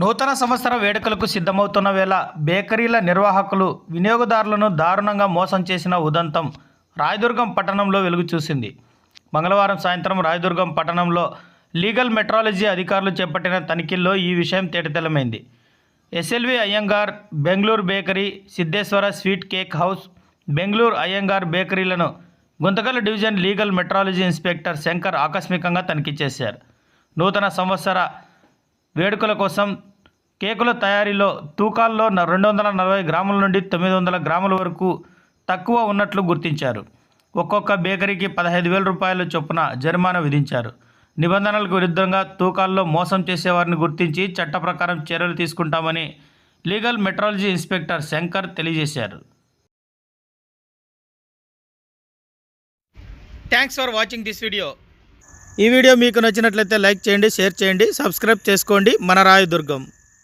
నూతన సంవత్సర వేడుకలకు సిద్ధమవుతున్న వేళ బేకరీల నిర్వాహకులు వినియోగదారులను దారుణంగా మోసం చేసిన ఉదంతం రాయదుర్గం పట్టణంలో వెలుగు చూసింది. మంగళవారం సాయంత్రం రాయదుర్గం పట్టణంలో లీగల్ మెట్రాలజీ అధికారులు చేపట్టిన తనిఖీల్లో ఈ విషయం తేటతెలమైంది. SLV Iyengar Bengaluru bakery Siddheshwara sweet cake house Bengaluru Iyengar బేకరీలను Guntakal division legal metrology inspector Shankar ఆకస్మికంగా తనిఖీ చేశారు. నూతన సంవత్సర వేడుకల కోసం కేకుల తయారీలో తూకాల్లో రెండు వందల నలభై గ్రాముల నుండి తొమ్మిది వందల గ్రాముల వరకు తక్కువ ఉన్నట్లు గుర్తించారు. ఒక్కొక్క బేకరీకి పదహైదు వేల రూపాయల చొప్పున జరిమానా విధించారు. నిబంధనలకు విరుద్ధంగా తూకాల్లో మోసం చేసేవారిని గుర్తించి చట్ట ప్రకారం చర్యలు తీసుకుంటామని లీగల్ మెట్రాలజీ ఇన్స్పెక్టర్ శంకర్ తెలియజేశారు. Thanks for watching this video ఈ వీడియో మీకు నచ్చినట్లయితే లైక్ చేయండి షేర్ చేయండి సబ్స్క్రైబ్ చేసుకోండి. మన రాయదుర్గం.